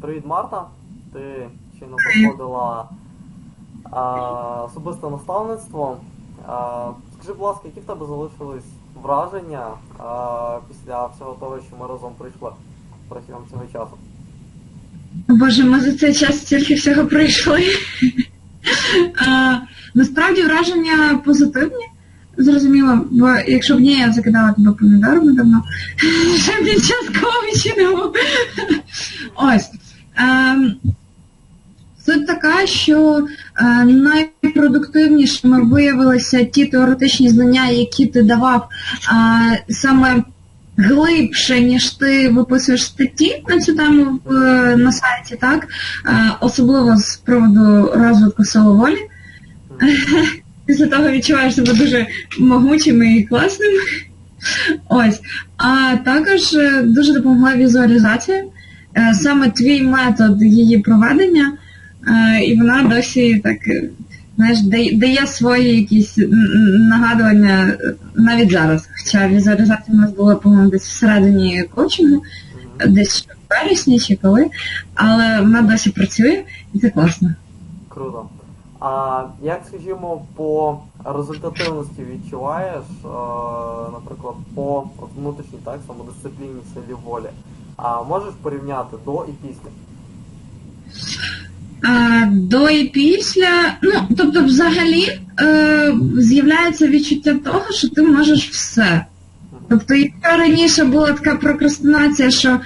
Привіт, Марта. Ти щойно проходила а, особисте наставництво. А, скажи, будь ласка, які в тебе залишились враження а, після всього того, що ми разом пройшли протягом цього часу? Боже, ми за цей час стільки всього пройшли. Насправді враження позитивні. Зрозуміло, бо якщо б ні, я закидала тебе помідорами давно. Ще під час коучингу. Ось. Ем, Суть така, що е, найпродуктивнішими виявилися ті теоретичні знання, які ти давав е, саме глибше, ніж ти виписуєш статті на цю тему е, на сайті, так? Особливо з приводу розвитку сили волі. Після того відчуваєш себе дуже могучим і класним. Ось. А також дуже допомогла візуалізація. Е, Саме твій метод її проведення, е, і вона досі так, е, знаєш, дає, свої якісь нагадування навіть зараз. Хоча візуалізація у нас була, по-моєму, десь всередині коучингу, десь в вересні чи коли, але вона досі працює, і це класно. Круто. А як, скажімо, по результативності відчуваєш, наприклад, по внутрішній так, самодисципліні, силі волі? А можеш порівняти до і після? А, до і після, ну, тобто, взагалі е, з'являється відчуття того, що ти можеш все. Тобто, якщо раніше була така прокрастинація, що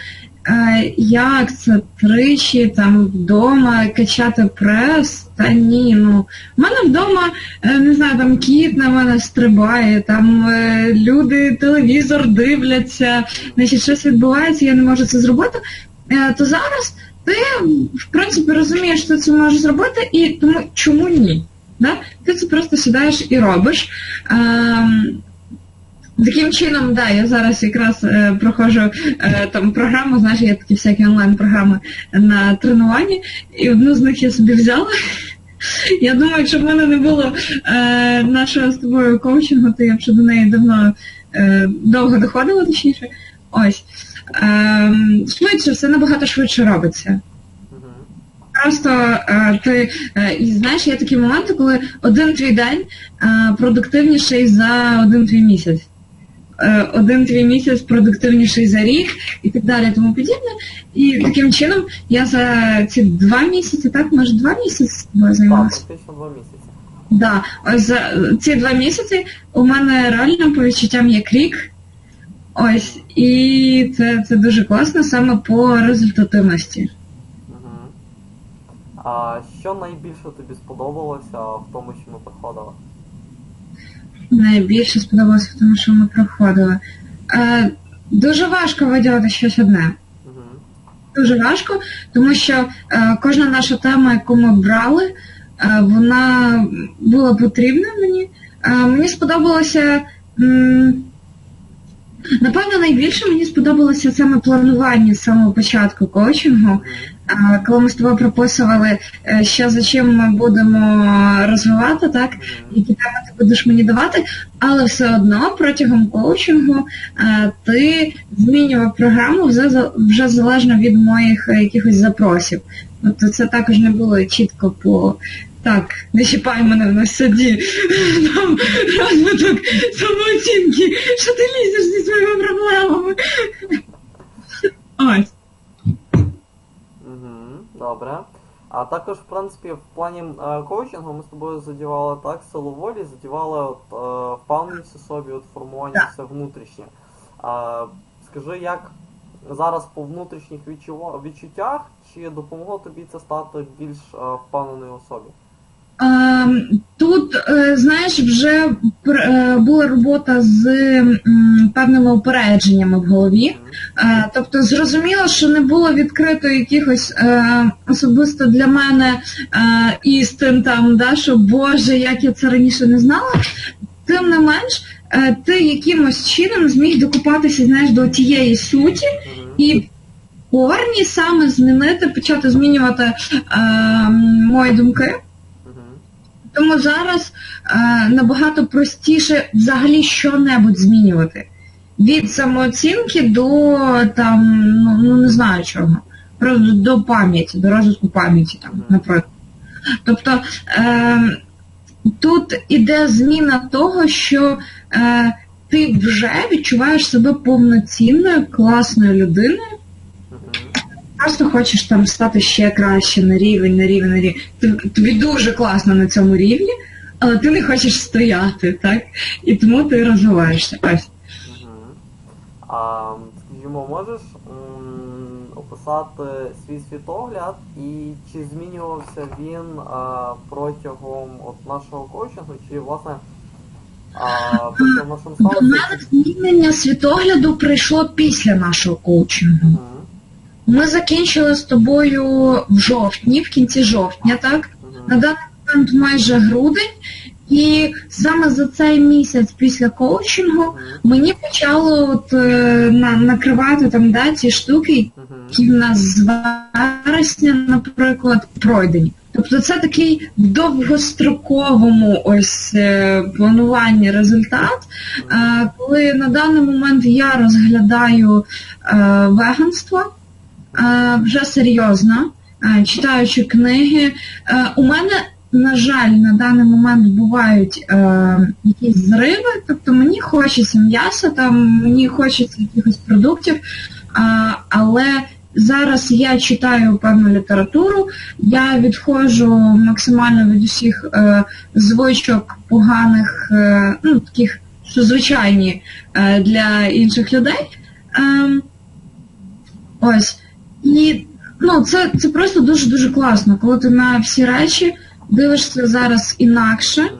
як це тричі там вдома качати прес, та ні, ну в мене вдома, е, не знаю, там кіт на мене стрибає, там е, люди телевізор дивляться, значить щось відбувається, я не можу це зробити. Е, то зараз ти, в принципі, розумієш, що ти це можеш зробити, і тому чому ні? Да? Ти це просто сідаєш і робиш. Таким чином, да, я зараз якраз е, проходжу е, там програму, знаєш, є такі всякі онлайн-програми на тренуванні, і одну з них я собі взяла. Я думаю, якщо б в мене не було е, нашого з тобою коучингу, то я б ще до неї давно е, довго доходила, точніше. Ось. Е, швидше, все набагато швидше робиться. Просто е, ти е, і знаєш, є такі моменти, коли один твій день е, продуктивніший за один твій місяць. Е, один твій місяць продуктивніший за рік і так далі, тому подібне. І таким чином я за ці два місяці, так, може два місяці Так, займалася. два місяці. Да, ось за ці два місяці у мене реально по відчуттям як рік. Ось, і це, це дуже класно саме по результативності. Мгм. А що найбільше тобі сподобалося в тому, що ми проходили? Найбільше сподобалося в тому, що ми проходили. Е, дуже важко виділити щось одне. Дуже важко, тому що е, кожна наша тема, яку ми брали, е, вона була потрібна мені. Е, мені сподобалося. м, Напевно, найбільше мені сподобалося саме планування з самого початку коучингу. Коли ми з тобою прописували, е, що за чим ми будемо розвивати, так, які теми ти будеш мені давати, але все одно протягом коучингу е, ти змінював програму вже, вже залежно від моїх е, якихось запросів. Тобто це також не було чітко по так, не чіпай мене на саді, там розвиток самооцінки, що ти лізеш зі своїми проблемами. Ось. Мгм, Добре. А також, в принципі, в плані е, коучингу ми з тобою задівали так силу волі, задівали от, е, впевненість у собі, от формування все внутрішнє. А, скажи, як зараз по внутрішніх відчуттях, чи допомогло тобі це стати більш е, впевненою у собі? Ем, Тут, е, знаєш, вже е, була робота з певними упередженнями в голові. Е, Тобто зрозуміло, що не було відкрито якихось особисто для мене істин там, да, що Боже, як я це раніше не знала. Тим не менш, ти якимось чином зміг докупатися, знаєш, до тієї суті і корні саме змінити, почати змінювати е, мої думки. Тому зараз е, набагато простіше взагалі що-небудь змінювати. Від самооцінки до там, ну, ну не знаю чого. про- до пам'яті, до розвитку пам'яті, там, наприклад. Тобто е, тут іде зміна того, що е, ти вже відчуваєш себе повноцінною, класною людиною. Просто хочеш там стати ще краще на рівень, на рівень, на рівень. Тобі- дуже класно на цьому рівні, але ти не хочеш стояти, так? І тому ти розвиваєшся. Ось. А, скажімо, можеш м, описати свій світогляд і чи змінювався він а, протягом от нашого коучингу, чи власне а, протягом нашого До мене змінення світогляду прийшло після нашого коучингу. Ми закінчили з тобою в жовтні, в кінці жовтня, так? На даний момент майже грудень, і саме за цей місяць після коучингу мені почало от, е, на, накривати там да, ці штуки, які в нас з вересня, наприклад, пройдені. Тобто це такий в довгостроковому ось е, плануванні результат, е, коли на даний момент я розглядаю е, веганство вже серйозно, е, читаючи книги. Е, у мене, на жаль, на даний момент бувають е, якісь зриви, тобто мені хочеться м'яса, там мені хочеться якихось продуктів, е, але зараз я читаю певну літературу, я відходжу максимально від усіх е, звичок поганих, е, ну таких, що звичайні е, для інших людей. Ем, ось. І ну, це, це просто дуже-дуже класно, коли ти на всі речі дивишся зараз інакше.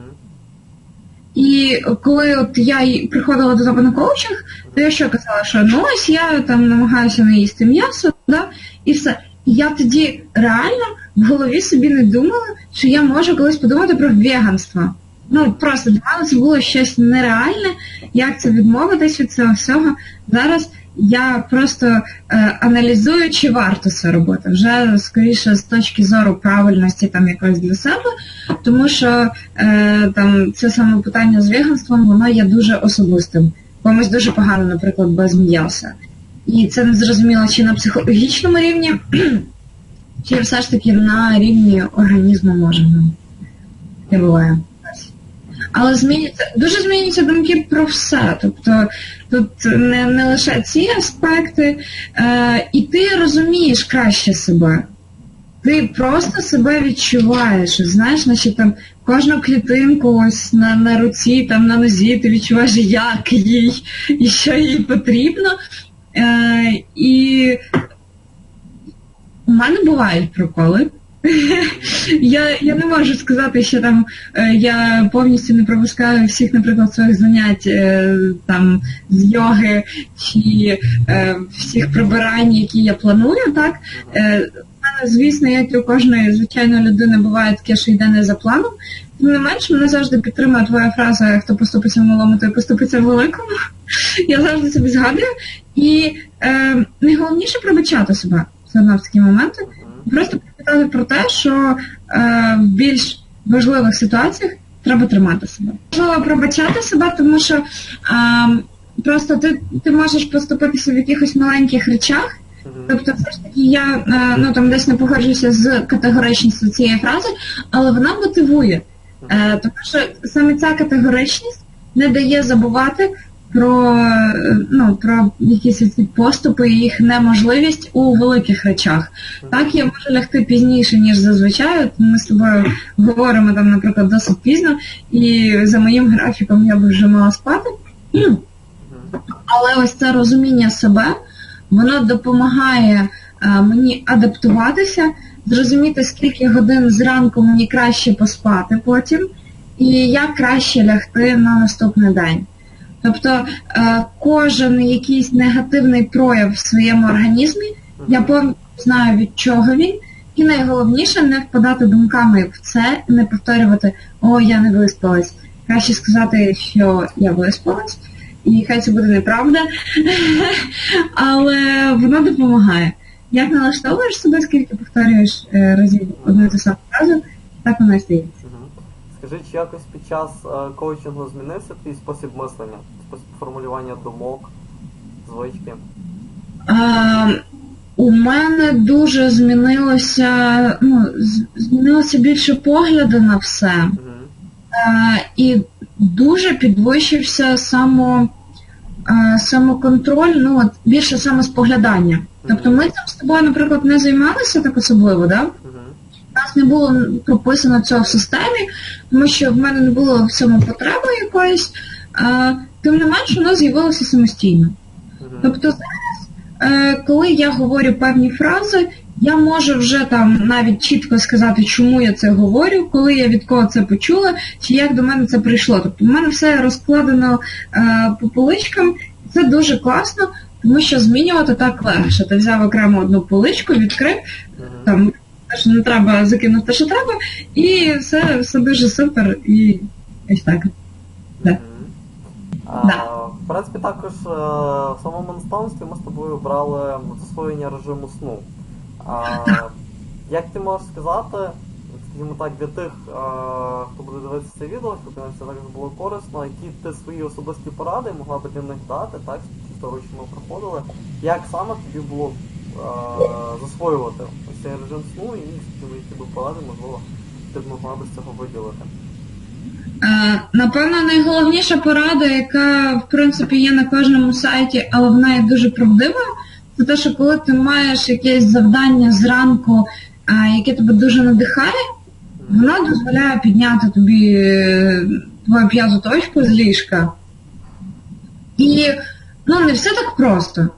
І коли от я приходила до тебе на коучинг, то я що казала, що ну ось я там намагаюся не їсти м'ясо, да, і все. І я тоді реально в голові собі не думала, що я можу колись подумати про веганство. Ну просто для мене це було щось нереальне, як це відмовитись від цього всього. Зараз я просто е, аналізую, чи варто це робити. Вже скоріше з точки зору правильності там якось для себе, тому що е, там це саме питання з веганством, воно є дуже особистим. Комусь дуже погано, наприклад, без м'яса. І це не зрозуміло, чи на психологічному рівні, чи все ж таки на рівні організму може ну, не буває. Але змінюються, дуже змінюються думки про все. Тобто тут не, не лише ці аспекти, е, і ти розумієш краще себе. Ти просто себе відчуваєш, знаєш, наче там кожну клітинку ось на, на руці, там на нозі, ти відчуваєш, як їй і що їй потрібно. Е, і у мене бувають проколи. Я, я не можу сказати, що там е, я повністю не пропускаю всіх, наприклад, своїх занять е, там з йоги чи е, всіх прибирань, які я планую, так. Звісно, як і у кожної звичайної людини буває таке, що йде не за планом. Тим не менш, мене завжди підтримує твоя фраза, хто поступиться в малому, той поступиться в великому. Я завжди собі згадую. І е, найголовніше пробачати себе все одно в такі моменти. Просто пам'ятати про те, що е, в більш важливих ситуаціях треба тримати себе. Важливо пробачати себе, тому що е, просто ти, ти можеш поступитися в якихось маленьких речах. Тобто, все ж таки, я е, ну там десь не погоджуюся з категоричністю цієї фрази, але вона мотивує. Е, тому що саме ця категоричність не дає забувати про, ну, про якісь поступи і їх неможливість у великих речах. Так, я можу лягти пізніше, ніж зазвичай. Ми з тобою говоримо там, наприклад, досить пізно, і за моїм графіком я б вже мала спати. Але ось це розуміння себе, воно допомагає е, мені адаптуватися, зрозуміти, скільки годин зранку мені краще поспати потім, і як краще лягти на наступний день. Тобто е, кожен якийсь негативний прояв в своєму організмі, я повністю знаю, від чого він, і найголовніше не впадати думками в це, не повторювати О, я не виспалась. Краще сказати, що я виспалась, і хай це буде неправда, але воно допомагає. Як налаштовуєш себе, скільки повторюєш е, разів одну і ту саму фразу, так воно і стається. Скажи, чи якось під час е, коучингу змінився твій спосіб мислення, спосіб формулювання думок, звички? А, у мене дуже змінилося, ну, змінилося більше погляду на все. Мгм. Е, і дуже підвищився само, е, самоконтроль, ну от більше самоспоглядання. Тобто ми там з тобою, наприклад, не займалися так особливо, да? Нас не було прописано цього в системі, тому що в мене не було в цьому потреби якоїсь. А, тим не менш, воно з'явилося самостійно. Тобто зараз, е, коли я говорю певні фрази, я можу вже там навіть чітко сказати, чому я це говорю, коли я від кого це почула, чи як до мене це прийшло. Тобто в мене все розкладено е, по поличкам, це дуже класно, тому що змінювати так легше. Ти взяв окремо одну поличку, відкрив, там що не треба закинути те, що треба, і все, все дуже супер, і ось так. Да. А, Да. В принципі, також е, в самому наставництві ми з тобою брали засвоєння режиму сну. А, як ти можеш сказати, скажімо так, для тих, е, хто буде дивитися це відео, щоб їм це також було корисно, які ти свої особисті поради могла би для них дати, так, з того, що ми проходили, як саме тобі було е, засвоювати ось цей режим сну і які би поради, можливо, ти б могла би з цього виділити. Е, Напевно, найголовніша порада, яка в принципі є на кожному сайті, але вона є дуже правдива, це те, що коли ти маєш якесь завдання зранку, яке тебе дуже надихає, воно дозволяє підняти тобі е, твою п'яту точку з ліжка. І ну, не все так просто.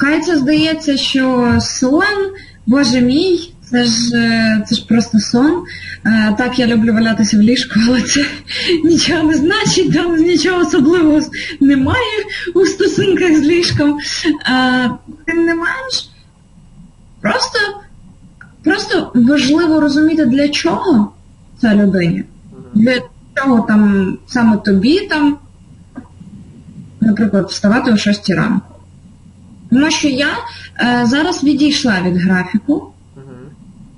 Хай це здається, що сон, боже мій, це ж, е, це ж просто сон. Е, Так, я люблю валятися в ліжку, але це нічого не значить, там нічого особливого немає у стосунках з ліжком. Е, Тим не менш, просто, просто важливо розуміти, для чого це людині. Мгм. Для чого там саме тобі там, наприклад, вставати о 6 ранку. Тому що я е, зараз відійшла від графіку,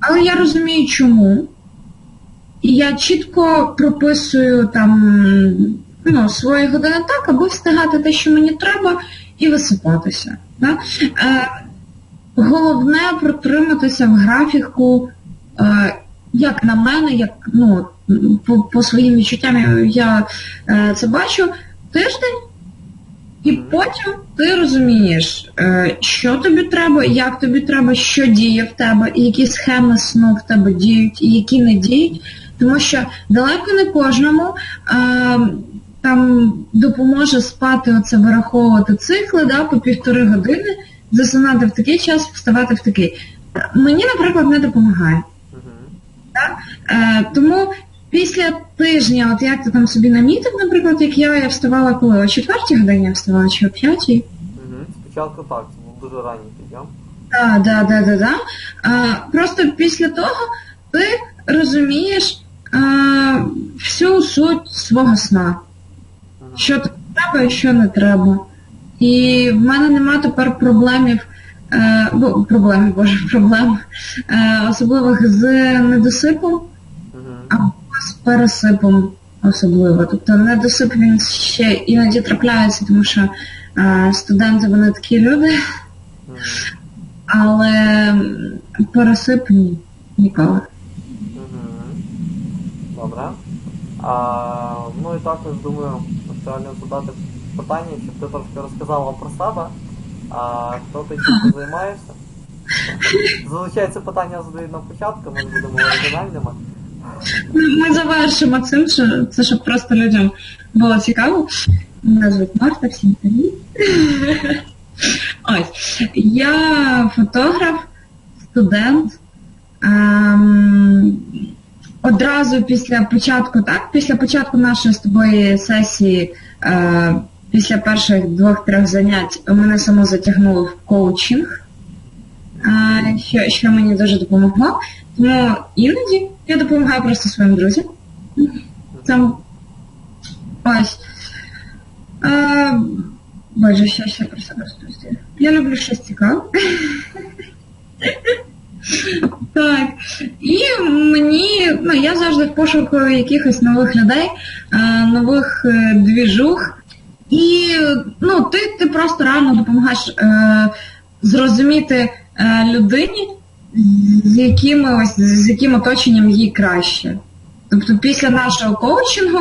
але я розумію чому. І я чітко прописую там ну, свої години так, аби встигати те, що мені треба, і висипатися. Да? Е, головне протриматися в графіку, е, як на мене, як ну, по, по своїм відчуттям я е, це бачу тиждень. І потім ти розумієш, е, що тобі треба, як тобі треба, що діє в тебе, і які схеми сну в тебе діють, і які не діють. Тому що далеко не кожному е, там допоможе спати, оце вираховувати цикли да, по півтори години, засинати в такий час, вставати в такий. Мені, наприклад, не допомагає. Е, тому після тижня, от як ти там собі намітив, наприклад, як я, я вставала коли о четвертій годині, я вставала чи о п'ятій. Мгм. Спочатку так, це був дуже ранній підйом. Так, да, да, да, да. А, просто після того ти розумієш а, всю суть свого сна. Мгм. Що тобі треба і що не треба. І в мене нема тепер проблемів, е, бо, проблем, боже, проблем, е, особливих з недосипом з пересипом особливо. Тобто недосип він ще іноді трапляється, тому що е, студенти вони такі люди. Але пересип ні, ніколи. Добре. А, ну і також думаю, актуально задати питання, щоб ти трошки розказала про себе. А, хто ти чим займаєшся? Це питання задають на початку, ми будемо оригінальними. Ми ми завершимо цим, що це щоб просто людям було цікаво. Мене звуть Марта, всім привіт. Ось. Я фотограф, студент. Ем, одразу після початку, так, після початку нашої з тобою сесії, е, після перших двох-трьох занять, мене само затягнуло в коучинг, е, що, що мені дуже допомогло. Тому іноді я допомагаю просто своїм друзям. Там ось. А, боже, що ще про себе розповісти. Я люблю щось цікаве. Так. І мені, ну, я завжди в пошуку якихось нових людей, нових е, двіжух. І ну, ти, ти просто реально допомагаєш е, зрозуміти е, людині, з якими ось з яким оточенням їй краще. Тобто після нашого коучингу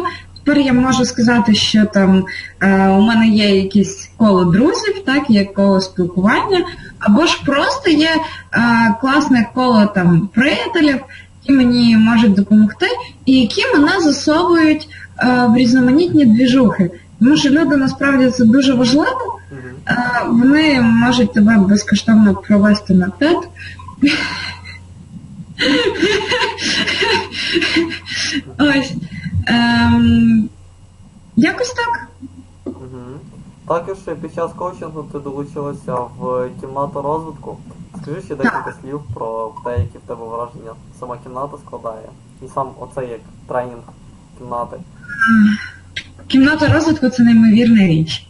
тепер я можу сказати, що там е, у мене є якесь коло друзів, так, є коло спілкування, або ж просто є е, класне коло там приятелів, які мені можуть допомогти, і які мене засовують е, в різноманітні двіжухи. Тому що люди насправді це дуже важливо. Е, Вони можуть тебе безкоштовно провести на тет. Ось. Ем, якось так. Мгм. Також під час коучингу ти долучилася в кімнату розвитку. Скажи ще декілька слів про те, які в тебе враження сама кімната складає. І сам оцей як тренінг кімнати. Кімната розвитку це неймовірна річ.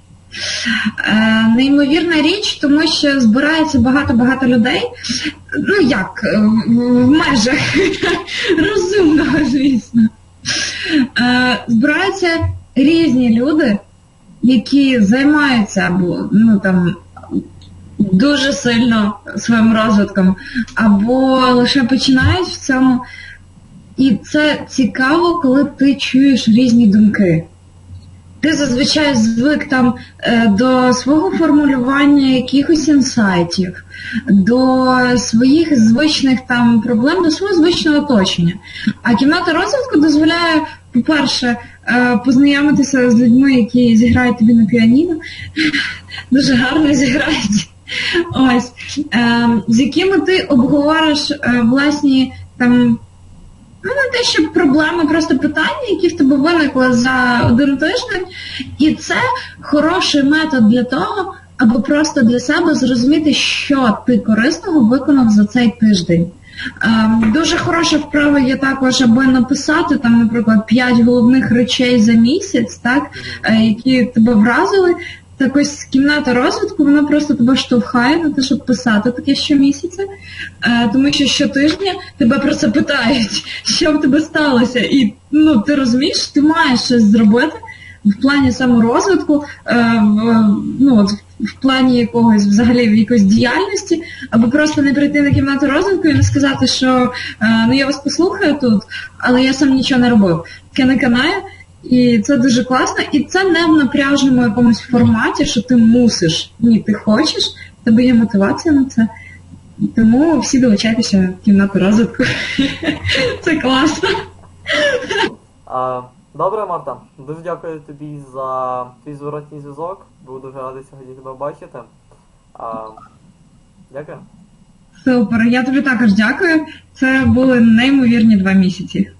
Е, неймовірна річ, тому що збирається багато-багато людей. Ну як, е, в межах розумного, звісно. Е, збираються різні люди, які займаються або ну там дуже сильно своїм розвитком, або лише починають в цьому. І це цікаво, коли ти чуєш різні думки. Ти зазвичай звик там е, до свого формулювання якихось інсайтів, до своїх звичних там проблем, до свого звичного оточення. А кімната розвитку дозволяє, по-перше, е, познайомитися з людьми, які зіграють тобі на піаніно, дуже гарно зіграють. Ось, е, з якими ти обговориш е, власні там Ну, не те, що проблеми, просто питання, які в тебе виникли за один тиждень. І це хороший метод для того, аби просто для себе зрозуміти, що ти корисного виконав за цей тиждень. Ем, дуже хороша вправа є також, аби написати там, наприклад, 5 головних речей за місяць, так, е, які тебе вразили. Так ось кімната розвитку, вона просто тебе штовхає на те, щоб писати таке щомісяця, е, тому що щотижня тебе про це питають, що в тебе сталося. І ну, ти розумієш, ти маєш щось зробити в плані саморозвитку, е, в, ну, от, в плані якогось взагалі в якоїсь діяльності, аби просто не прийти на кімнату розвитку і не сказати, що е, ну я вас послухаю тут, але я сам нічого не робив. Таке не канає. І це дуже класно, і це не в напряжному якомусь форматі, що ти мусиш. Ні, ти хочеш, в тебе є мотивація на це. Тому всі долучайтеся в кімнату розвитку. Це класно. Добре, Марта, дуже дякую тобі за твій зворотній зв'язок. Був дуже радий сьогодні тебе бачити. Дякую. Супер. Я тобі також дякую. Це були неймовірні два місяці.